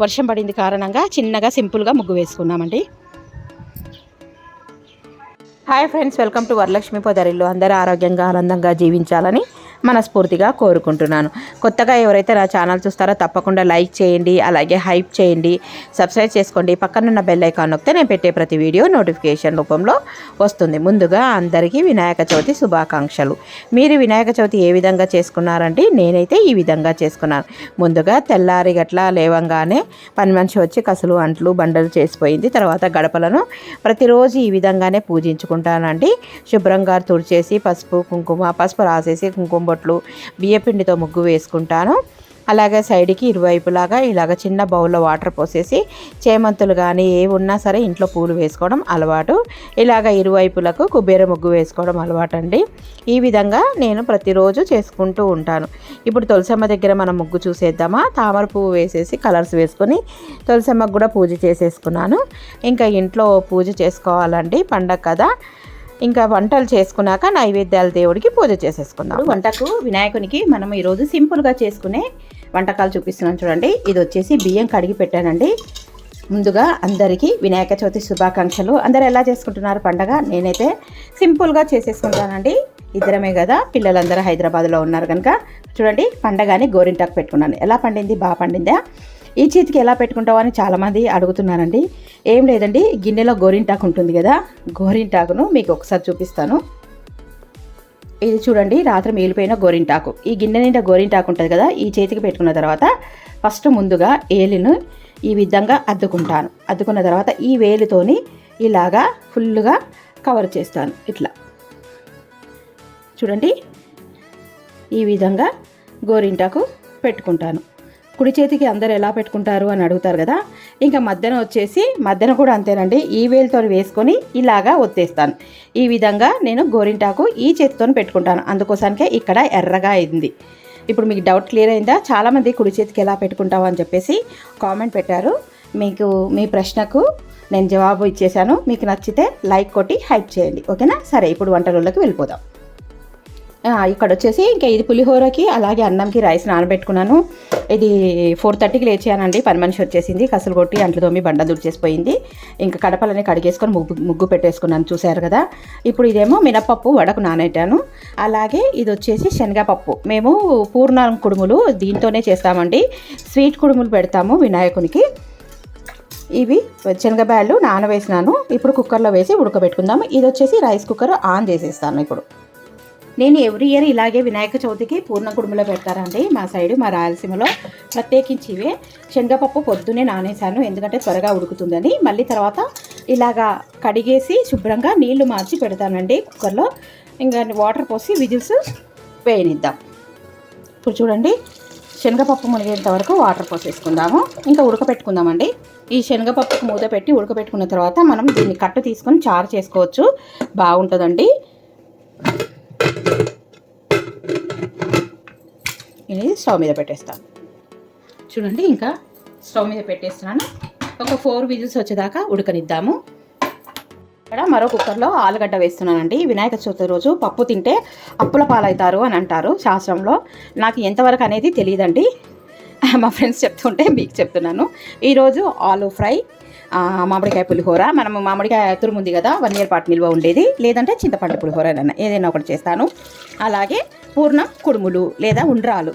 వర్షం పడింది కారణంగా చిన్నగా సింపుల్గా ముగ్గు వేసుకున్నామండి. Hi friends welcome to Varalakshmi Podarillu. అందరూ ఆరోగ్యంగా ఆనందంగా జీవించాలని మనస్ఫూర్తిగా కోరుకుంటున్నాను. కొత్తగా ఎవరైతే నా ఛానల్ చూస్తారో తప్పకుండా లైక్ చేయండి అలాగే హైప్ చేయండి సబ్స్క్రైబ్ చేసుకోండి. పక్కనున్న బెల్ ఐకాన్ నొక్కితే నేను పెట్టే ప్రతి వీడియో నోటిఫికేషన్ రూపంలో వస్తుంది. ముందుగా అందరికీ వినాయక చవితి శుభాకాంక్షలు. మీరు వినాయక చవితి ఏ విధంగా చేసుకున్నారంటే నేనైతే ఈ విధంగా చేసుకున్నాను. ముందుగా తెల్లారి గట్ల లేవంగానే పని మనిషి వచ్చి కసులు అంట్లు బండలు చేసిపోయింది. తర్వాత గడపలను ప్రతిరోజు ఈ విధంగానే పూజించుకుంటానండి. శుభ్రంగా తుడిచేసి పసుపు కుంకుమ పసుపు రాసేసి కుంకుమ బొట్లు బియ్యపిండితో ముగ్గు వేసుకుంటాను. అలాగే సైడ్కి ఇరువైపులాగా ఇలాగ చిన్న బౌల్లో వాటర్ పోసేసి చేమంతులు కానీ ఏవి ఉన్నా సరే ఇంట్లో పూలు వేసుకోవడం అలవాటు. ఇలాగ ఇరువైపులకు కుబేర ముగ్గు వేసుకోవడం అలవాటు అండి ఈ విధంగా నేను ప్రతిరోజు చేసుకుంటూ ఉంటాను. ఇప్పుడు తులసమ్మ దగ్గర మనం ముగ్గు చూసేద్దామా? తామర పువ్వు వేసేసి కలర్స్ వేసుకొని తులసమ్మకు కూడా పూజ చేసేసుకున్నాను. ఇంకా ఇంట్లో పూజ చేసుకోవాలండి పండగ కదా. ఇంకా వంటలు చేసుకున్నాక నైవేద్యాల దేవుడికి పూజ చేసేసుకుందాం. వంటకు వినాయకునికి మనం ఈరోజు సింపుల్గా చేసుకునే వంటకాలు చూపిస్తున్నాం చూడండి. ఇది వచ్చేసి బియ్యం కడిగి పెట్టానండి. ముందుగా అందరికీ వినాయక చవితి శుభాకాంక్షలు. అందరు ఎలా చేసుకుంటున్నారు పండగ? నేనైతే సింపుల్గా చేసేసుకుంటానండి. ఇద్దరమే కదా పిల్లలందరూ హైదరాబాద్లో ఉన్నారు కనుక. చూడండి పండగని గోరింటాకు పెట్టుకున్నాను. ఎలా పండింది? బాగా పండిందా? ఈ చేతికి ఎలా పెట్టుకుంటావు అని చాలామంది అడుగుతున్నారండి. ఏం లేదండి గిన్నెలో గోరింటాకు ఉంటుంది కదా గోరింటాకును మీకు ఒకసారి చూపిస్తాను. ఇది చూడండి రాత్రి మిగిలిపోయిన గోరింటాకు. ఈ గిన్నె నిండా గోరింటాకు ఉంటుంది కదా ఈ చేతికి పెట్టుకున్న తర్వాత ఫస్ట్ ముందుగా ఏలిను ఈ విధంగా అద్దుకుంటాను. అద్దుకున్న తర్వాత ఈ వేలుతోని ఇలాగా ఫుల్గా కవర్ చేస్తాను ఇట్లా. చూడండి ఈ విధంగా గోరింటాకు పెట్టుకుంటాను. కుడి చేతికి అందరు ఎలా పెట్టుకుంటారు అని అడుగుతారు కదా. ఇంకా మధ్యన వచ్చేసి మధ్యన కూడా అంతేనండి. ఈ వేలుతో వేసుకొని ఇలాగా ఒత్తేస్తాను. ఈ విధంగా నేను గోరింటాకు ఈ చేతితో పెట్టుకుంటాను. అందుకోసానికే ఇక్కడ ఎర్రగా అయింది. ఇప్పుడు మీకు డౌట్ క్లియర్ అయిందా? చాలామంది కుడి చేతికి ఎలా పెట్టుకుంటావు అని చెప్పేసి కామెంట్ పెట్టారు. మీకు మీ ప్రశ్నకు నేను జవాబు ఇచ్చేశాను. మీకు నచ్చితే లైక్ కొట్టి హైప్ చేయండి. ఓకేనా? సరే ఇప్పుడు వంటలలోకి వెళ్ళిపోదాం. ఇక్కడ వచ్చేసి ఇంకా ఇది పులిహోరకి అలాగే అన్నంకి రైస్ నానబెట్టుకున్నాను. ఇది ఫోర్ థర్టీకి లేచానండి పని మనిషి వచ్చేసింది కసులు కొట్టి అంట్లు తోమి బండ దుడిచేసిపోయింది. ఇంకా కడపలని కడిగేసుకొని ముగ్గు ముగ్గు పెట్టేసుకున్నాను చూశారు కదా. ఇప్పుడు ఇదేమో మినపప్పు వడకు నానెట్టాను అలాగే ఇది వచ్చేసి శనగపప్పు. మేము పూర్ణం కుడుములు దీంతోనే చేస్తామండి. స్వీట్ కుడుములు పెడతాము వినాయకునికి. ఇవి శనగబాయలు నానవేసినాను ఇప్పుడు కుక్కర్లో వేసి ఉడకబెట్టుకుందాము. ఇది వచ్చేసి రైస్ కుక్కర్ ఆన్ చేసేస్తాను ఇప్పుడు. నేను ఎవ్రీ ఇయర్ ఇలాగే వినాయక చవితికి పూర్ణ కుడుములో పెడతారండి. మా సైడు మా రాయలసీమలో ప్రత్యేకించి ఇవే శనగపప్పు పొద్దునే నానేసాను ఎందుకంటే త్వరగా ఉడుకుతుందని. మళ్ళీ తర్వాత ఇలాగా కడిగేసి శుభ్రంగా నీళ్ళు మార్చి పెడతానండి కుక్కర్లో. ఇంకా వాటర్ పోసి విజిల్స్ వేయనిద్దాం. ఇప్పుడు చూడండి శనగపప్పు మునిగేంత వరకు వాటర్ పోసేసుకుందాము. ఇంకా ఉడకపెట్టుకుందామండి. ఈ శనగపప్పుకు మూత పెట్టి ఉడకపెట్టుకున్న తర్వాత మనం దీన్ని కట్టు తీసుకొని చారు చేసుకోవచ్చు. బాగుంటుందండి. ఇది స్టవ్ మీద పెట్టేస్తాను. చూడండి ఇంకా స్టవ్ మీద పెట్టేస్తున్నాను. ఒక ఫోర్ విజిల్స్ వచ్చేదాకా ఉడకనిద్దాము. ఇక్కడ మరో కుక్కర్లో ఆలుగడ్డ వేస్తున్నానండి. వినాయక చవితి రోజు పప్పు తింటే అప్పుల పాలవుతారు అని అంటారు శాస్త్రంలో. నాకు ఎంతవరకు అనేది తెలియదండి. మా ఫ్రెండ్స్ చెప్తుంటే మీకు చెప్తున్నాను. ఈరోజు ఆలు ఫ్రై మామిడికాయ పులిహోర. మనం మామిడికాయ తురుముంది కదా వన్ ఇయర్ పాటు నిల్వ ఉండేది. లేదంటే చింతపండు పులిహోర ఏదైనా ఒకటి చేస్తాను. అలాగే పూర్ణం కుడుములు లేదా ఉండ్రాలు.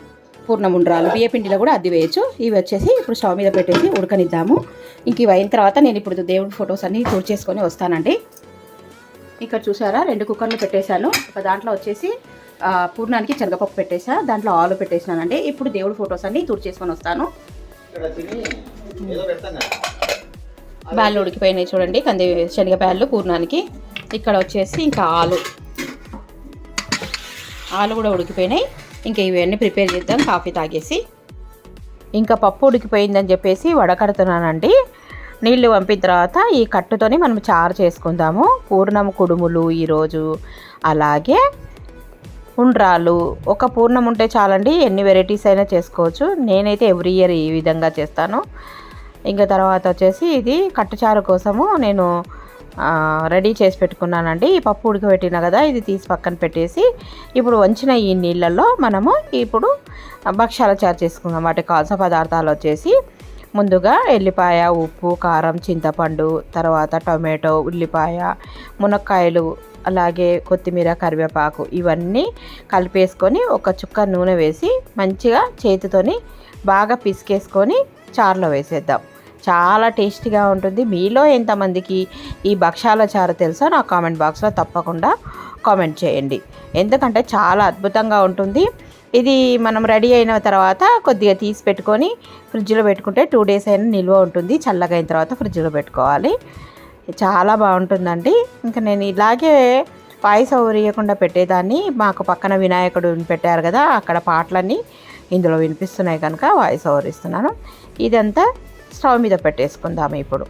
పూర్ణం ఉండ్రాలు బియ్య పిండిలో కూడా అద్ది వేయచ్చు. ఇవి వచ్చేసి ఇప్పుడు స్టవ్ మీద పెట్టేసి ఉడకనిద్దాము. ఇంక ఇవి అయిన తర్వాత నేను ఇప్పుడు దేవుడి ఫొటోస్ అన్నీ చేసుకొని వస్తానండి. ఇక్కడ చూసారా? రెండు కుక్కర్లు పెట్టేశాను. ఒక దాంట్లో వచ్చేసి పూర్ణానికి శనగపప్పు పెట్టేసా. దాంట్లో ఆలు పెట్టేసినానండి. ఇప్పుడు దేవుడి ఫొటోస్ అన్ని చేసుకొని వస్తాను. బ్యాళ్ళు ఉడికిపోయినాయి చూడండి. కంది శనగ బ్యాళ్ళు పూర్ణానికి. ఇక్కడ వచ్చేసి ఇంకా ఆలు. ఆలు కూడా ఉడికిపోయినాయి. ఇంకా ఇవన్నీ ప్రిపేర్ చేద్దాం కాఫీ తాగేసి. ఇంకా పప్పు ఉడికిపోయిందని చెప్పేసి వడకడుతున్నానండి. నీళ్ళు పంపిన తర్వాత ఈ కట్టుతోని మనం చారు చేసుకుందాము. పూర్ణం కుడుములు ఈరోజు. అలాగే ఉండ్రాలు ఒక పూర్ణం ఉంటే చాలండి ఎన్ని వెరైటీస్ అయినా చేసుకోవచ్చు. నేనైతే ఎవ్రీ ఇయర్ ఈ విధంగా చేస్తాను. ఇంకా తర్వాత వచ్చేసి ఇది కట్టుచారు కోసము నేను రెడీ చేసి పెట్టుకున్నానండి. ఈ పప్పు ఉడకబెట్టిన కదా ఇది తీసి పక్కన పెట్టేసి ఇప్పుడు వంచిన ఈ నీళ్ళల్లో మనము ఇప్పుడు భక్ష్యాలు చారు చేసుకుందాం. వాటికి కావాల్సిన పదార్థాలు వచ్చేసి ముందుగా ఎల్లిపాయ ఉప్పు కారం చింతపండు తర్వాత టొమాటో ఉల్లిపాయ మునక్కాయలు అలాగే కొత్తిమీర కరివేపాకు ఇవన్నీ కలిపేసుకొని ఒక చుక్క నూనె వేసి మంచిగా చేతితోని బాగా పిసికేసుకొని చారులో వేసేద్దాం. చాలా టేస్టీగా ఉంటుంది. మీలో ఎంతమందికి ఈ భక్షాల చారు తెలుసో నా కామెంట్ బాక్స్లో తప్పకుండా కామెంట్ చేయండి. ఎందుకంటే చాలా అద్భుతంగా ఉంటుంది. ఇది మనం రెడీ అయిన తర్వాత కొద్దిగా తీసి పెట్టుకొని ఫ్రిడ్జ్లో పెట్టుకుంటే టూ డేస్ అయినా నిల్వ ఉంటుంది. చల్లగా అయిన తర్వాత ఫ్రిడ్జ్లో పెట్టుకోవాలి. చాలా బాగుంటుందండి. ఇంకా నేను ఇలాగే వాయిస్ ఊరియకుండా పెట్టేదాన్ని. మాకు పక్కన వినాయకుడు పెట్టారు కదా అక్కడ పాటలన్నీ ఇందులో వినిపిస్తున్నాయి కనుక వాయిస్ ఓవర్ ఇస్తున్నాను. ఇదంతా స్టవ్ మీద పెట్టేసుకుందాము ఇప్పుడు.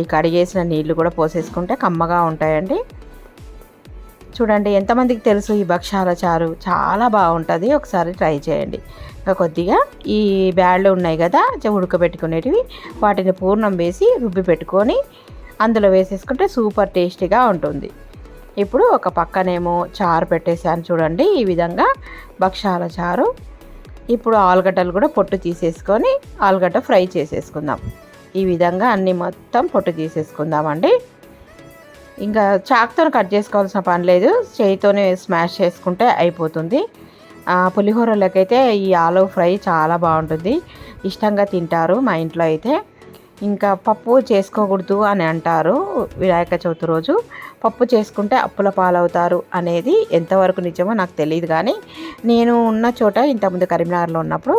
ఈ కడిగేసిన నీళ్ళు కూడా పోసేసుకుంటే కమ్మగా ఉంటాయండి. చూడండి ఎంతమందికి తెలుసు ఈ భక్షాల చారు? చాలా బాగుంటుంది. ఒకసారి ట్రై చేయండి. ఇంకా కొద్దిగా ఈ బ్యాడ్లు ఉన్నాయి కదా ఉడకబెట్టుకునేటివి వాటిని పూర్ణం వేసి రుబ్బి పెట్టుకొని అందులో వేసేసుకుంటే సూపర్ టేస్టీగా ఉంటుంది. ఇప్పుడు ఒక పక్కనేమో చారు పెట్టేసాను చూడండి ఈ విధంగా భక్షాల చారు. ఇప్పుడు ఆలుగడ్డలు కూడా పొట్టు తీసేసుకొని ఆలుగడ్డ ఫ్రై చేసేసుకుందాం. ఈ విధంగా అన్నీ మొత్తం పొట్టు తీసేసుకుందామండి. ఇంకా చాక్తో కట్ చేసుకోవాల్సిన పని లేదు. చేయితోనే స్మాష్ చేసుకుంటే అయిపోతుంది. పులిహోరలోకి అయితే ఈ ఆలు ఫ్రై చాలా బాగుంటుంది. ఇష్టంగా తింటారు మా ఇంట్లో అయితే. ఇంకా పప్పు చేసుకోకూడదు అని అంటారు వినాయక చవితి రోజు. పప్పు చేసుకుంటే అప్పుల పాలవుతారు అనేది ఎంతవరకు నిజమో నాకు తెలియదు కానీ నేను ఉన్న చోట ఇంతకుముందు కరీంనగర్లో ఉన్నప్పుడు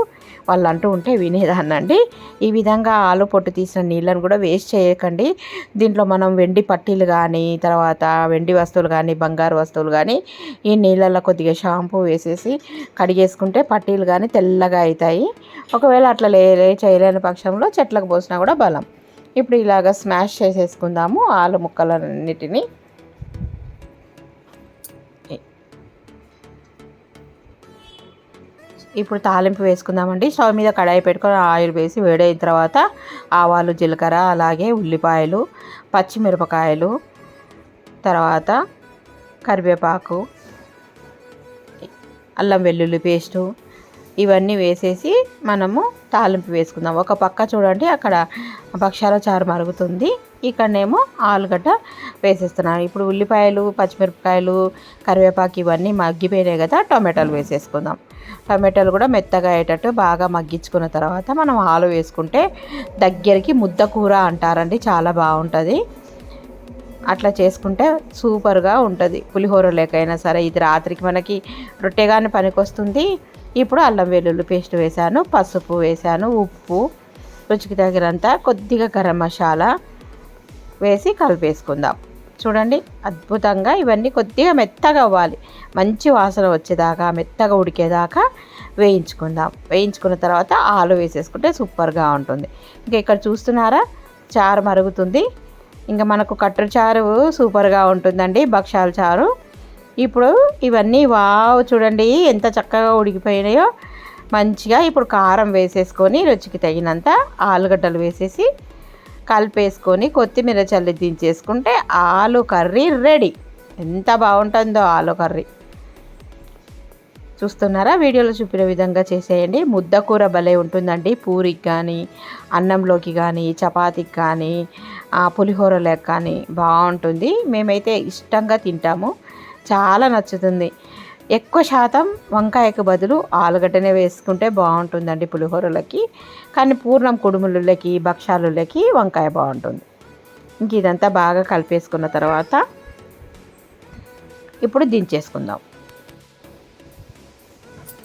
వాళ్ళు అంటూ ఉంటే వినేదాన్నండి. ఈ విధంగా ఆలు పొట్టు తీసిన నీళ్ళను కూడా వేస్ట్ చేయకండి. దీంట్లో మనం వెండి పట్టీలు కానీ తర్వాత వెండి వస్తువులు కానీ బంగారు వస్తువులు కానీ ఈ నీళ్ళల్లో కొద్దిగా షాంపూ వేసేసి కడిగేసుకుంటే పట్టీలు కానీ తెల్లగా అవుతాయి ఒకవేళ అట్లా లే చేయలేని పక్షంలో చెట్లకు పోసినా కూడా బలం. ఇప్పుడు ఇలాగ స్మాష్ చేసేసుకుందాము ఆలు ముక్కలన్నిటిని. ఇప్పుడు తాలింపు వేసుకుందామండి. స్టవ్ మీద కడాయి పెట్టుకొని ఆయిల్ వేసి వేడైన తర్వాత ఆవాలు జీలకర్ర అలాగే ఉల్లిపాయలు పచ్చిమిరపకాయలు తర్వాత కరివేపాకు అల్లం వెల్లుల్లి పేస్టు ఇవన్నీ వేసేసి మనము తాలింపు వేసుకుందాం. ఒక పక్క చూడండి అక్కడ భక్షాల చారు మరుగుతుంది. ఇక్కడనేమో ఆలుగడ్డ వేసేస్తున్నాను ఇప్పుడు ఉల్లిపాయలు పచ్చిమిరపకాయలు కరివేపాకు ఇవన్నీ మగ్గిపోయినాయి కదా టొమాటోలు వేసేసుకుందాం. టొమాటోలు కూడా మెత్తగా అయ్యేటట్టు బాగా మగ్గించుకున్న తర్వాత మనం ఆలు వేసుకుంటే దగ్గరికి ముద్ద కూర అంటారండి చాలా బాగుంటుంది. అట్లా చేసుకుంటే సూపర్గా ఉంటుంది. పులిహోర లేకైనా సరే ఇది రాత్రికి మనకి రొట్టెగానే పనికొస్తుంది. ఇప్పుడు అల్లం వెల్లుల్లి పేస్ట్ వేశాను పసుపు వేశాను ఉప్పు రుచికి తగినంత కొద్దిగా గరం మసాలా వేసి కలిపేసుకుందాం. చూడండి అద్భుతంగా ఇవన్నీ కొద్దిగా మెత్తగా అవ్వాలి. మంచి వాసన వచ్చేదాకా మెత్తగా ఉడికేదాకా వేయించుకుందాం. వేయించుకున్న తర్వాత ఆలు వేసేసుకుంటే సూపర్గా ఉంటుంది. ఇంకా ఇక్కడ చూస్తున్నారా చారు మరుగుతుంది. ఇంకా మనకు కట్టెల చారు సూపర్గా ఉంటుందండి భక్షాల చారు. ఇప్పుడు ఇవన్నీ వావ్ చూడండి ఎంత చక్కగా ఉడికిపోయినాయో. మంచిగా ఇప్పుడు కారం వేసేసుకొని రుచికి తగినంత ఆలుగడ్డలు వేసేసి కలిపేసుకొని కొత్తిమీర చల్లి దించేసుకుంటే ఆలు కర్రీ రెడీ. ఎంత బాగుంటుందో ఆలు కర్రీ. చూస్తున్నారా? వీడియోలో చూపిన విధంగా చేసేయండి. ముద్ద కూర భలే ఉంటుందండి. పూరికి కానీ అన్నంలోకి కానీ చపాతీకి కానీ ఆ పులిహోరలకు కానీ బాగుంటుంది. మేమైతే ఇష్టంగా తింటాము. చాలా నచ్చుతుంది. ఎక్కువ శాతం వంకాయకు బదులు ఆలుగడ్డనే వేసుకుంటే బాగుంటుందండి పులిహోరలకి. కానీ పూర్ణం కుడుములకి భక్షాలులకి వంకాయ బాగుంటుంది. ఇంక ఇదంతా బాగా కలిపేసుకున్న తర్వాత ఇప్పుడు దించేసుకుందాం.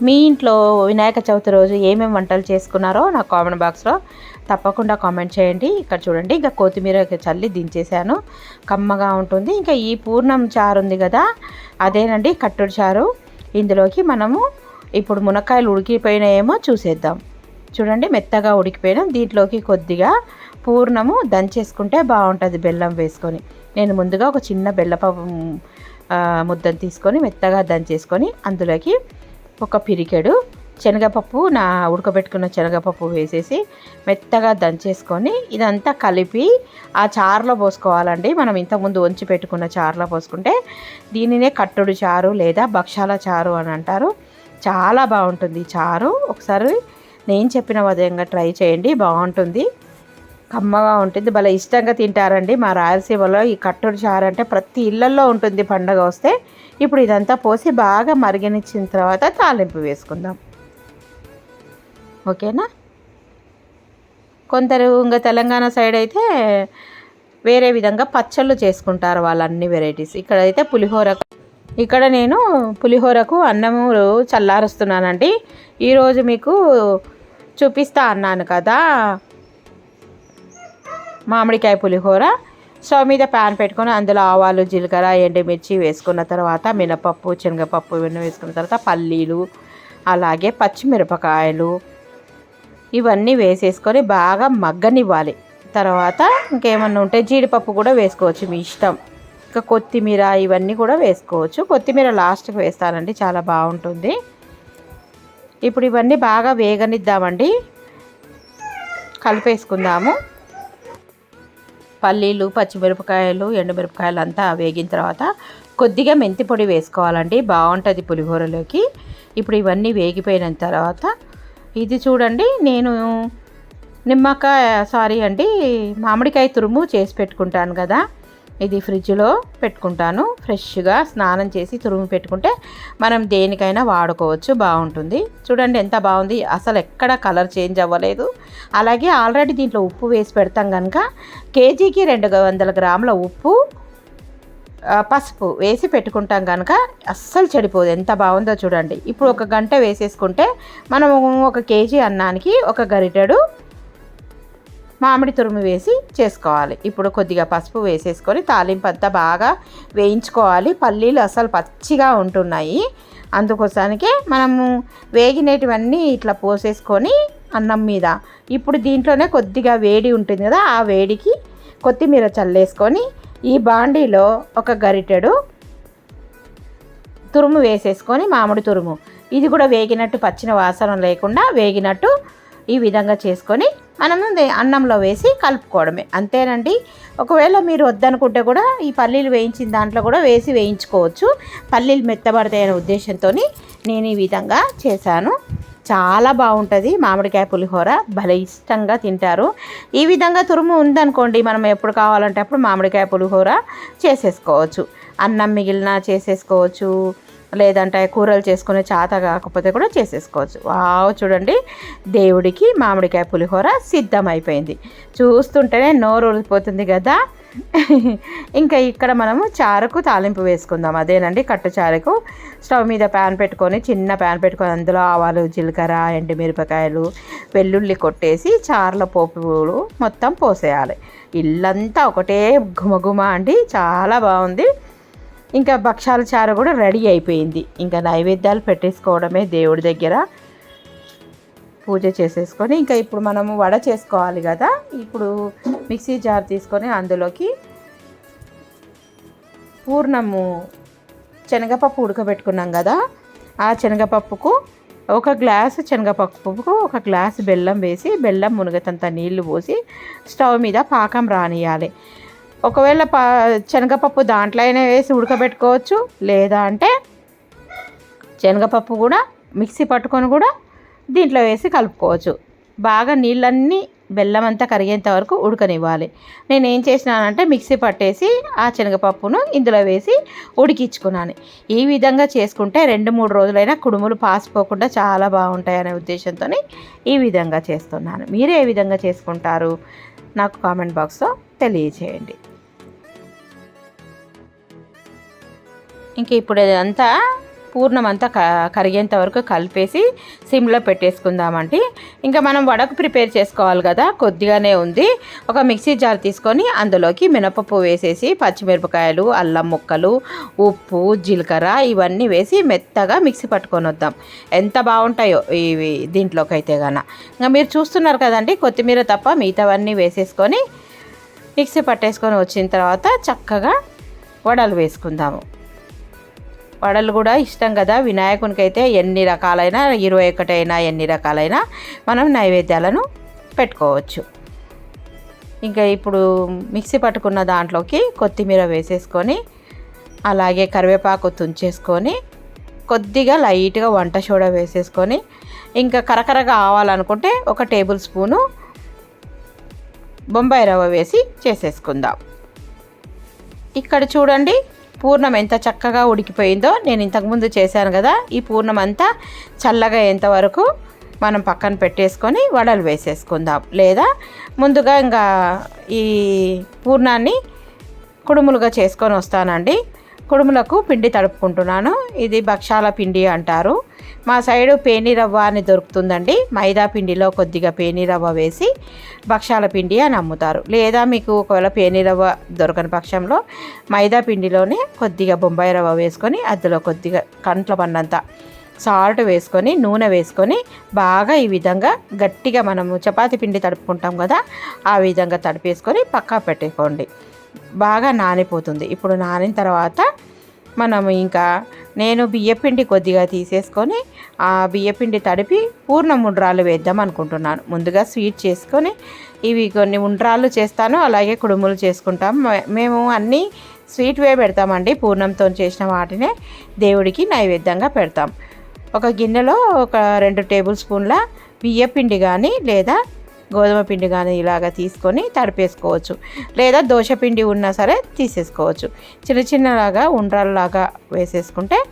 మీ ఇంట్లో వినాయక చవితి రోజు ఏమేమి వంటలు చేసుకున్నారో నా కామెంట్ బాక్స్లో తప్పకుండా కామెంట్ చేయండి. ఇక్కడ చూడండి ఇంకా కొత్తిమీర చల్లి దించేసాను. కమ్మగా ఉంటుంది. ఇంకా ఈ పూర్ణం చారు ఉంది కదా అదేనండి కట్టుడు చారు. ఇందులోకి మనము ఇప్పుడు మునక్కాయలు ఉడికిపోయినాయేమో చూసేద్దాం. చూడండి మెత్తగా ఉడికిపోయిన. దీంట్లోకి కొద్దిగా పూర్ణము దంచేసుకుంటే బాగుంటుంది బెల్లం వేసుకొని. నేను ముందుగా ఒక చిన్న బెల్లప ఆ, ముద్దను తీసుకొని మెత్తగా దంచేసుకొని అందులోకి ఒక పిరికెడు శనగపప్పు నా ఉడకబెట్టుకున్న శనగపప్పు వేసేసి మెత్తగా దంచేసుకొని ఇదంతా కలిపి ఆ చారులో పోసుకోవాలండి. మనం ఇంతకుముందు వంచి పెట్టుకున్న చారులో పోసుకుంటే దీనినే కట్టుడు చారు లేదా భక్షాల చారు అని అంటారు. చాలా బాగుంటుంది చారు. ఒకసారి నేను చెప్పిన విధంగా ట్రై చేయండి బాగుంటుంది. కమ్మగా ఉంటుంది. భలే ఇష్టంగా తింటారండి మా రాయలసీమలో. ఈ కట్టుడు చారు అంటే ప్రతి ఇళ్ళల్లో ఉంటుంది పండగ వస్తే. ఇప్పుడు ఇదంతా పోసి బాగా మరిగనిచ్చిన తర్వాత తాలింపు వేసుకుందాం. ఓకేనా? కొందరు ఇంకా తెలంగాణ సైడ్ అయితే వేరే విధంగా పచ్చళ్ళు చేసుకుంటారు వాళ్ళు అన్ని వెరైటీస్ ఇక్కడైతే పులిహోర. ఇక్కడ నేను పులిహోరకు అన్నము చల్లారుస్తున్నానండి. ఈరోజు మీకు చూపిస్తా అన్నాను కదా. మామిడికాయ పులిహోర. స్టవ్ మీద ప్యాన్ పెట్టుకొని అందులో ఆవాలు జీలకర్ర ఎండుమిర్చి వేసుకున్న తర్వాత మినపప్పు శనగపప్పు ఇవన్నీ వేసుకున్న తర్వాత పల్లీలు అలాగే పచ్చిమిరపకాయలు ఇవన్నీ వేసేసుకొని బాగా మగ్గనివ్వాలి. తర్వాత ఇంకేమన్నా ఉంటే జీడిపప్పు కూడా వేసుకోవచ్చు మీ ఇష్టం. ఇంకా కొత్తిమీర ఇవన్నీ కూడా వేసుకోవచ్చు. కొత్తిమీర లాస్ట్కి వేస్తానండి చాలా బాగుంటుంది. ఇప్పుడు ఇవన్నీ బాగా వేగనిద్దామండి. కలిపేసుకుందాము. పల్లీలు పచ్చిమిరపకాయలు ఎండుమిరపకాయలు అంతా వేగిన తర్వాత కొద్దిగా మెంతి పొడి వేసుకోవాలండి. బాగుంటుంది పులిహోరలోకి. ఇప్పుడు ఇవన్నీ వేగిపోయిన తర్వాత ఇది చూడండి నేను నిమ్మకాయ సారీ అండి మామిడికాయ తురుము చేసి పెట్టుకుంటాను కదా. ఇది ఫ్రిడ్జ్లో పెట్టుకుంటాను. ఫ్రెష్గా స్నానం చేసి తురుము పెట్టుకుంటే మనం దేనికైనా వాడుకోవచ్చు. బాగుంటుంది. చూడండి ఎంత బాగుంది. అసలు ఎక్కడ కలర్ చేంజ్ అవ్వలేదు. అలాగే ఆల్రెడీ దీంట్లో ఉప్పు వేసి పెడతాం కనుక కేజీకి రెండు వందల గ్రాముల ఉప్పు పసుపు వేసి పెట్టుకుంటాం కనుక అస్సలు చెడిపోదు. ఎంత బాగుందో చూడండి. ఇప్పుడు ఒక గంట వేసేసుకుంటే మనం ఒక కేజీ అన్నానికి ఒక గరిటెడు మామిడి తురుము వేసి చేసుకోవాలి. ఇప్పుడు కొద్దిగా పసుపు వేసేసుకొని తాలింపు అంతా బాగా వేయించుకోవాలి. పల్లీలు అసలు పచ్చిగా ఉంటున్నాయి. అందుకోసానికే మనము వేగినటివన్నీ ఇట్లా పోసేసుకొని అన్నం మీద. ఇప్పుడు దీంట్లోనే కొద్దిగా వేడి ఉంటుంది కదా ఆ వేడికి కొత్తిమీర చల్లేసుకొని ఈ బాండీలో ఒక గరిటెడు తురుము వేసేసుకొని మామిడి తురుము. ఇది కూడా వేగినట్టు పచ్చిన వాసన లేకుండా వేగినట్టు ఈ విధంగా చేసుకొని మనము అన్నంలో వేసి కలుపుకోవడమే. అంతేనండి. ఒకవేళ మీరు వద్దనుకుంటే కూడా ఈ పల్లీలు వేయించిన దాంట్లో కూడా వేసి వేయించుకోవచ్చు. పల్లీలు మెత్తబడతాయనే ఉద్దేశంతో నేను ఈ విధంగా చేశాను. చాలా బాగుంటుంది. మామిడికాయ పులిహోర భలే ఇష్టంగా తింటారు. ఈ విధంగా తురుము ఉందనుకోండి మనం ఎప్పుడు కావాలంటే అప్పుడు మామిడికాయ పులిహోర చేసేసుకోవచ్చు. అన్నం మిగిలిన చేసేసుకోవచ్చు. లేదంటే కూరలు చేసుకునే చేత కాకపోతే కూడా చేసేసుకోవచ్చు. వావ్ చూడండి. దేవుడికి మామిడికాయ పులిహోర సిద్ధమైపోయింది. చూస్తుంటేనే నోరు ఊరిపోతుంది కదా. ఇంకా ఇక్కడ మనము చారుకు తాలింపు వేసుకుందాం. అదేనండి కట్టు చారుకు. స్టవ్ మీద ప్యాన్ పెట్టుకొని చిన్న ప్యాన్ పెట్టుకొని అందులో ఆవాలు జీలకర్ర ఎండుమిరపకాయలు వెల్లుల్లి కొట్టేసి చారుల పోపులు మొత్తం పోసేయాలి. ఇల్లంతా ఒకటే గుమగుమ అండి. చాలా బాగుంది. ఇంకా భక్షాల చారు కూడా రెడీ అయిపోయింది. ఇంకా నైవేద్యాలు పెట్టేసుకోవడమే దేవుడి దగ్గర. పూజ చేసేసుకొని ఇంకా ఇప్పుడు మనము వడ చేసుకోవాలి కదా. ఇప్పుడు మిక్సీ జార్ తీసుకొని అందులోకి పూర్ణము శనగపప్పు ఉడకబెట్టుకున్నాం కదా. ఆ శనగపప్పుకు ఒక గ్లాసు శనగపప్పుకు ఒక గ్లాసు బెల్లం వేసి బెల్లం మునగతంత నీళ్ళు పోసి స్టవ్ మీద పాకం రానియాలి. ఒకవేళ పా శనగపప్పు అయినా వేసి ఉడకబెట్టుకోవచ్చు. లేదా అంటే శనగపప్పు కూడా మిక్సీ పట్టుకొని కూడా దీంట్లో వేసి కలుపుకోవచ్చు. బాగా నీళ్ళన్నీ బెల్లం అంతా కరిగేంత వరకు ఉడకనివ్వాలి. నేను ఏం చేసినానంటే మిక్సీ పట్టేసి ఆ శనగపప్పును ఇందులో వేసి ఉడికించుకున్నాను. ఈ విధంగా చేసుకుంటే రెండు మూడు రోజులైనా కుడుములు పాసిపోకుండా చాలా బాగుంటాయి అనే ఉద్దేశంతో ఈ విధంగా చేస్తున్నాను. మీరు ఏ విధంగా చేసుకుంటారు? నాకు కామెంట్ బాక్స్లో తెలియచేయండి. ఇంక ఇప్పుడు ఇదంతా పూర్ణం అంతా క కరిగేంత వరకు కలిపేసి సిమ్లో పెట్టేసుకుందామండి. ఇంకా మనం వడకు ప్రిపేర్ చేసుకోవాలి కదా కొద్దిగానే ఉంది. ఒక మిక్సీ జార్ తీసుకొని అందులోకి మినపప్పు వేసేసి పచ్చిమిరపకాయలు అల్లం ముక్కలు ఉప్పు జీలకర్ర ఇవన్నీ వేసి మెత్తగా మిక్సీ పట్టుకొని వద్దాం. ఎంత బాగుంటాయో ఇవి దీంట్లోకి అయితే గాన. ఇంకా మీరు చూస్తున్నారు కదండి కొత్తిమీర తప్ప మిగతావన్నీ వేసేసుకొని మిక్సీ పట్టేసుకొని వచ్చిన తర్వాత చక్కగా వడలు వేసుకుందాము. వడలు కూడా ఇష్టం కదా వినాయకునికి అయితే ఎన్ని రకాలైన ఇరవై ఒకటైనా ఎన్ని రకాలైన మనం నైవేద్యాలను పెట్టుకోవచ్చు. ఇంకా ఇప్పుడు మిక్సీ పట్టుకున్న దాంట్లోకి కొత్తిమీర వేసేసుకొని అలాగే కరివేపాకు తుంచేసుకొని కొద్దిగా లైట్గా వంట సోడా వేసేసుకొని ఇంకా కరకరగా కావాలనుకుంటే ఒక టేబుల్ స్పూను బొంబాయి రవ్వ వేసి చేసేసుకుందాం. ఇక్కడ చూడండి పూర్ణం ఎంత చక్కగా ఉడికిపోయిందో నేను ఇంతకుముందు చేశాను కదా ఈ పూర్ణం అంతా చల్లగా ఎంతవరకు మనం పక్కన పెట్టేసుకొని వడలు వేసేసుకుందాం. లేదా ముందుగా ఇంకా ఈ పూర్ణాన్ని కుడుములుగా చేసుకొని వస్తానండి. కుడుములకు పిండి తడుపుకుంటున్నాను. ఇది భక్షాల పిండి అంటారు. మా సైడు పేనిరవ్వ అని దొరుకుతుందండి. మైదా పిండిలో కొద్దిగా పేనిరవ్వ వేసి భక్షాల పిండి అని అమ్ముతారు. లేదా మీకు ఒకవేళ పేనిరవ్వ దొరకని పక్షంలో మైదా పిండిలోనే కొద్దిగా బొంబాయి రవ్వ వేసుకొని అందులో కొద్దిగా కంట్ల పన్నంత సాల్ట్ వేసుకొని నూనె వేసుకొని బాగా ఈ విధంగా గట్టిగా మనము చపాతి పిండి తడుపుకుంటాం కదా ఆ విధంగా తడిపేసుకొని పక్కా పెట్టుకోండి బాగా నానిపోతుంది. ఇప్పుడు నానిన తర్వాత మనం ఇంకా నేను బియ్యపిండి కొద్దిగా తీసేసుకొని ఆ బియ్యపిండి తడిపి పూర్ణ ఉండ్రాలు వేద్దాం అనుకుంటున్నాను. ముందుగా స్వీట్ చేసుకొని ఇవి కొన్ని ఉండ్రాలు చేస్తాను అలాగే కుడుములు చేసుకుంటాం. మే- మేము అన్నీ స్వీట్ వే పెడతామండి. పూర్ణంతో చేసిన వాటినే దేవుడికి నైవేద్యంగా పెడతాం. ఒక గిన్నెలో ఒక రెండు టేబుల్ స్పూన్ల బియ్యపిండి కానీ లేదా గోధుమ పిండి కానీ ఇలాగ తీసుకొని తడిపేసుకోవచ్చు. లేదా దోశ పిండి ఉన్నా సరే తీసేసుకోవచ్చు. చిన్న చిన్నలాగా ఉండ్రాల్లాగా వేసేసుకుంటే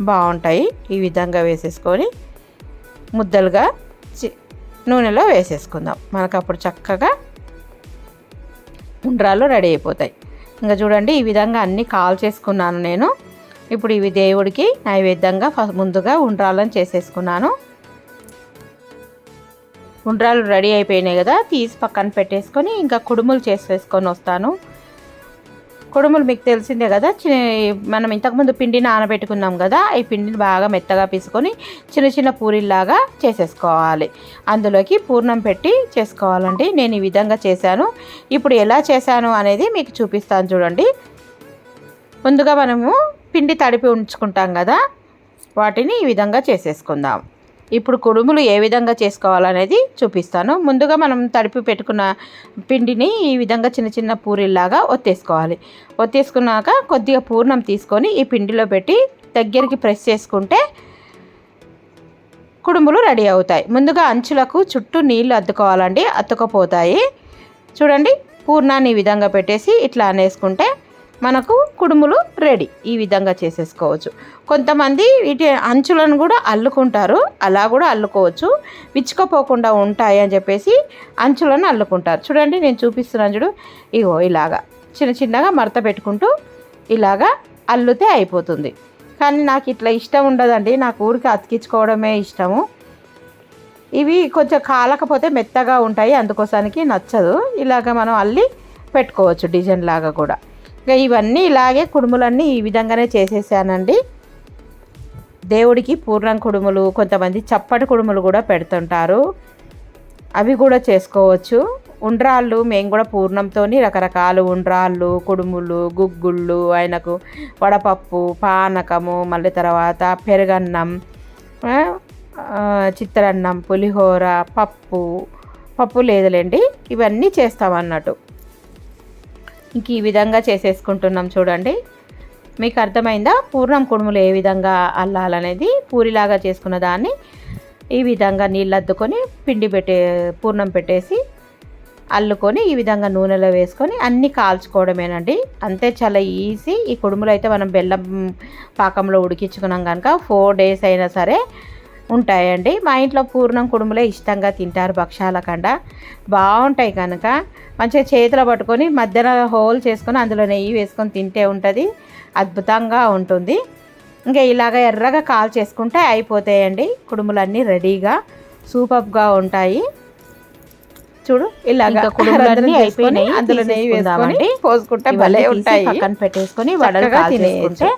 బాగుంటాయి. ఈ విధంగా వేసేసుకొని ముద్దలుగా చి- నూనెలో వేసేసుకుందాం. మనకు అప్పుడు చక్కగా ఉండ్రాలు రెడీ అయిపోతాయి. ఇంకా చూడండి ఈ విధంగా అన్నీ కాల్ చేసుకున్నాను నేను. ఇప్పుడు ఇవి దేవుడికి నైవేద్యంగా ముందుగా ఉండ్రాలను చేసేసుకున్నాను. ఉండ్రాలు రెడీ అయిపోయినాయి కదా తీసి పక్కన పెట్టేసుకొని ఇంకా కుడుములు చేసేసుకొని వస్తాను. కుడుములు మీకు తెలిసిందే కదా చి మనం ఇంతకుముందు పిండి నానబెట్టుకున్నాం కదా ఈ పిండిని బాగా మెత్తగా పీసుకొని చిన్న చిన్న పూరీల్లాగా చేసేసుకోవాలి. అందులోకి పూర్ణం పెట్టి చేసుకోవాలండి నేను ఈ విధంగా చేశాను. ఇప్పుడు ఎలా చేశాను అనేది మీకు చూపిస్తాను చూడండి. ముందుగా మనము పిండి తడిపి ఉంచుకుంటాం కదా వాటిని ఈ విధంగా చేసేసుకుందాం. ఇప్పుడు కుడుములు ఏ విధంగా చేసుకోవాలనేది చూపిస్తాను. ముందుగా మనం తడిపి పెట్టుకున్న పిండిని ఈ విధంగా చిన్న చిన్న పూరీల్లాగా ఒత్తేసుకోవాలి. ఒత్తేసుకున్నాక కొద్దిగా పూర్ణం తీసుకొని ఈ పిండిలో పెట్టి దగ్గరికి ప్రెస్ చేసుకుంటే కుడుములు రెడీ అవుతాయి. ముందుగా అంచులకు చుట్టూ నీళ్ళు అద్దుకోవాలండి. అతుకపోతాయి. చూడండి పూర్ణాన్ని ఈ విధంగా పెట్టేసి ఇట్లా అనేసుకుంటే మనకు కుడుములు రెడీ ఈ విధంగా చేసేసుకోవచ్చు. కొంతమంది వీటి అంచులను కూడా అల్లుకుంటారు. అలా కూడా అల్లుకోవచ్చు. విచ్చుకపోకుండా ఉంటాయి అని చెప్పేసి అంచులను అల్లుకుంటారు. చూడండి నేను చూపిస్తున్నాను చూడు. ఇగో ఇలాగా చిన్న చిన్నగా మడత పెట్టుకుంటూ ఇలాగా అల్లుతే అయిపోతుంది. కానీ నాకు ఇట్లా ఇష్టం ఉండదండి. నాకు ఊరికి అతికించుకోవడమే ఇష్టము. ఇవి కొంచెం కాలకపోతే మెత్తగా ఉంటాయి. అందుకోసానికి నచ్చదు. ఇలాగ మనం అల్లి పెట్టుకోవచ్చు డిజైన్ లాగా కూడా. ఇంకా ఇవన్నీ ఇలాగే కుడుములన్నీ ఈ విధంగానే చేసేసానండి. దేవుడికి పూర్ణం కుడుములు కొంతమంది చప్పటి కుడుములు కూడా పెడుతుంటారు. అవి కూడా చేసుకోవచ్చు. ఉండ్రాళ్ళు మేము కూడా పూర్ణంతో రకరకాల ఉండ్రాళ్ళు కుడుములు గుగ్గుళ్ళు ఆయనకు వడపప్పు పానకము మళ్ళీ తర్వాత పెరుగన్నం చిత్రన్నం పులిహోర పప్పు పప్పు లేదులేండి. ఇవన్నీ చేస్తాం అన్నట్టు ఇంక ఈ విధంగా చేసేసుకుంటున్నాం చూడండి. మీకు అర్థమైందా? పూర్ణం కుడుములు ఏ విధంగా అల్లాలనేది పూరిలాగా చేసుకున్న దాన్ని ఈ విధంగా నీళ్ళు అద్దుకొని పిండి పెట్టే పూర్ణం పెట్టేసి అల్లుకొని ఈ విధంగా నూనెలో వేసుకొని అన్నీ కాల్చుకోవడమేనండి. అంతే చాలా ఈజీ. ఈ కుడుములు అయితే మనం బెల్లం పాకంలో ఉడికించుకున్నాం కనుక ఫోర్ డేస్ అయినా సరే ఉంటాయండి. మా ఇంట్లో పూర్ణం కుడుములే ఇష్టంగా తింటారు భక్షాల కండ. బాగుంటాయి కనుక మంచిగా చేతిలో పట్టుకొని మధ్యన హోల్ చేసుకొని అందులో నెయ్యి వేసుకొని తింటే ఉంటుంది. అద్భుతంగా ఉంటుంది. ఇంకా ఇలాగ ఎర్రగా కాల్ చేసుకుంటే అయిపోతాయండి. కుడుములన్నీ రెడీగా సూపర్గా ఉంటాయి. చూడు ఇలాగ కుడుములన్నీ అయిపోయినాయి. అందులో నెయ్యి వేసుకొని. పోసుకుంటే భలే ఉంటాయి. పక్కన పెట్టేసుకొని చక్కగా కాల్చేసుకుంటే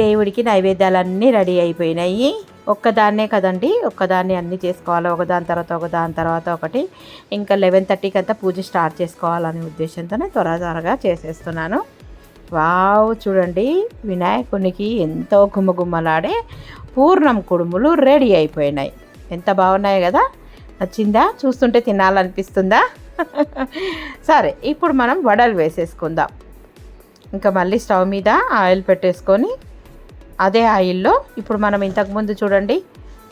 దేవుడికి నైవేద్యాలన్నీ రెడీ అయిపోయినాయి. ఒక్కదాన్నే కదండి ఒక్కదాన్ని అన్నీ చేసుకోవాలి? ఒకదాని తర్వాత ఒకదాని తర్వాత ఒకటి. ఇంకా లెవెన్ థర్టీకి అంతా పూజ స్టార్ట్ చేసుకోవాలనే ఉద్దేశంతోనే త్వర త్వరగా చేసేస్తున్నాను. వావ్ చూడండి వినాయకునికి ఎంతో గుమ్మగుమ్మలాడే పూర్ణం కుడుములు రెడీ అయిపోయినాయి. ఎంత బాగున్నాయి కదా? నచ్చిందా? చూస్తుంటే తినాలనిపిస్తుందా? సరే ఇప్పుడు మనం వడలు వేసేసుకుందాం. ఇంకా మళ్ళీ స్టవ్ మీద ఆయిల్ పెట్టేసుకొని అదే ఆయిల్లో. ఇప్పుడు మనం ఇంతకుముందు చూడండి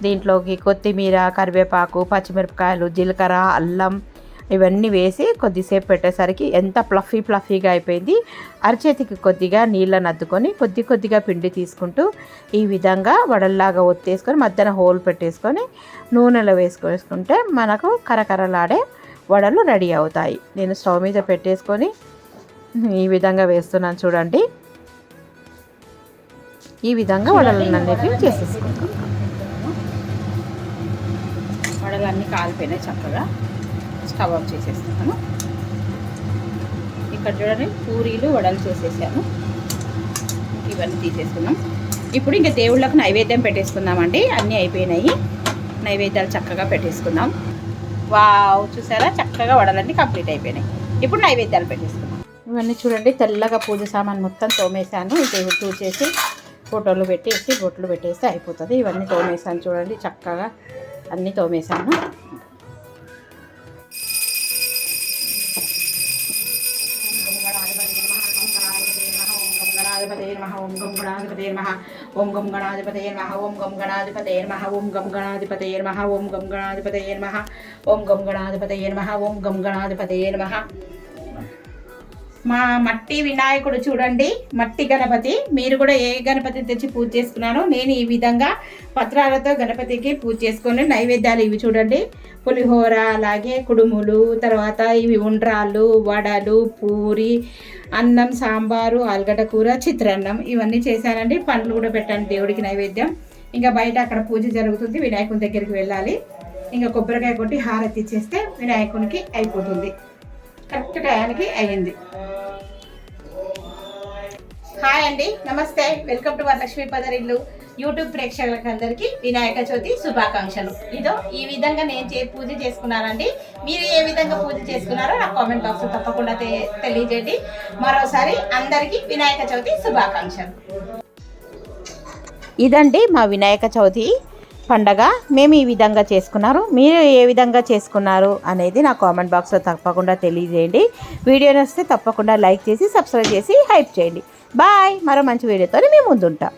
దీంట్లోకి కొత్తిమీర కరివేపాకు పచ్చిమిరపకాయలు జీలకర్ర అల్లం ఇవన్నీ వేసి కొద్దిసేపు పెట్టేసరికి ఎంత ప్లఫీ ప్లఫీగా అయిపోయింది. అరచేతికి కొద్దిగా నీళ్ళని అద్దుకొని కొద్ది కొద్దిగా పిండి తీసుకుంటూ ఈ విధంగా వడల్లాగా ఒత్తేసుకొని మధ్యన హోల్ పెట్టేసుకొని నూనెలో వేసుకొసుకుంటే మనకు కరకరలాడే వడలు రెడీ అవుతాయి. నేను స్టవ్ మీద పెట్టేసుకొని ఈ విధంగా వేస్తున్నాను చూడండి. ఈ విధంగా వడలన్నిటిని చేసేసుకుంటాం. వడలన్నీ కాలిపోయినాయి చక్కగా. స్టవ్ ఆఫ్ చేసేస్తున్నాను ఇక్కడ చూడండి పూరీలు వడలు చేసేసాను. ఇవన్నీ తీసేసుకున్నాం. ఇప్పుడు ఇంకా దేవుళ్ళకు నైవేద్యం పెట్టేసుకుందామండి. అన్నీ అయిపోయినాయి. నైవేద్యాలు చక్కగా పెట్టేసుకుందాం. వావ్ చూసారా? చక్కగా వడలన్నీ కంప్లీట్ అయిపోయినాయి. ఇప్పుడు నైవేద్యాలు పెట్టేసుకుందాం. ఇవన్నీ చూడండి తెల్లగా పూజ సామాన్ మొత్తం తోమేశాను. దేవుడు తూచేసి ఫోటోలు పెట్టేసి బొట్లు పెట్టేస్తే అయిపోతుంది. ఇవన్నీ తోమేసాను చూడండి చక్కగా అన్నీ తోమేశాను. గణాధిపతే నమః ఓం గం గణాధిపతే నమః. ఓం గం గణాధిపతే నమః. ఓం గం గణాధిపతే నమః. ఓం గం గణాధిపతే నమః. ఓం గం గణాధిపతే ఓం గం గణాధిపతే ఓం గం గణాధిపతే మా మట్టి వినాయకుడు చూడండి మట్టి గణపతి. మీరు కూడా ఏ గణపతి తెచ్చి పూజ చేసుకున్నారో నేను ఈ విధంగా పత్రాలతో గణపతికి పూజ చేసుకొని నైవేద్యాలు ఇవి చూడండి. పులిహోర అలాగే కుడుములు తర్వాత ఇవి ఉండ్రాళ్ళు వడలు పూరి అన్నం సాంబారు ఆలుగడ్డ కూర చిత్రాన్నం ఇవన్నీ చేశానండి. పండ్లు కూడా పెట్టండి దేవుడికి నైవేద్యం. ఇంకా బయట అక్కడ పూజ జరుగుతుంది వినాయకుని దగ్గరికి వెళ్ళాలి. ఇంకా కొబ్బరికాయ కొట్టి హారతి ఇచ్చేస్తే వినాయకునికి అయిపోతుంది. కరెక్ట్ టయానికి అయ్యింది. హాయ్ అండి నమస్తే. Welcome to Varalakshmi Padarillu YouTube ప్రేక్షకులకు అందరికీ వినాయక చవితి శుభాకాంక్షలు. ఇదో ఈ విధంగా నేను చే పూజ చేసుకున్నానండి. మీరు ఏ విధంగా పూజ చేసుకున్నారో నా కామెంట్ బాక్స్ తప్పకుండా తె- తెలియజేయండి. మరోసారి అందరికీ వినాయక చవితి శుభాకాంక్షలు. ఇదండి మా వినాయక చవితి పండగ. మేము ఈ విధంగా చేసుకున్నారు. మీరు ఏ విధంగా చేసుకున్నారు అనేది నా కామెంట్ బాక్స్లో తప్పకుండా తెలియజేయండి. వీడియో నచ్చితే తప్పకుండా లైక్ చేసి సబ్స్క్రైబ్ చేసి హైప్ చేయండి. బాయ్ మరో మంచి వీడియోతో మేము ముందుంటాం.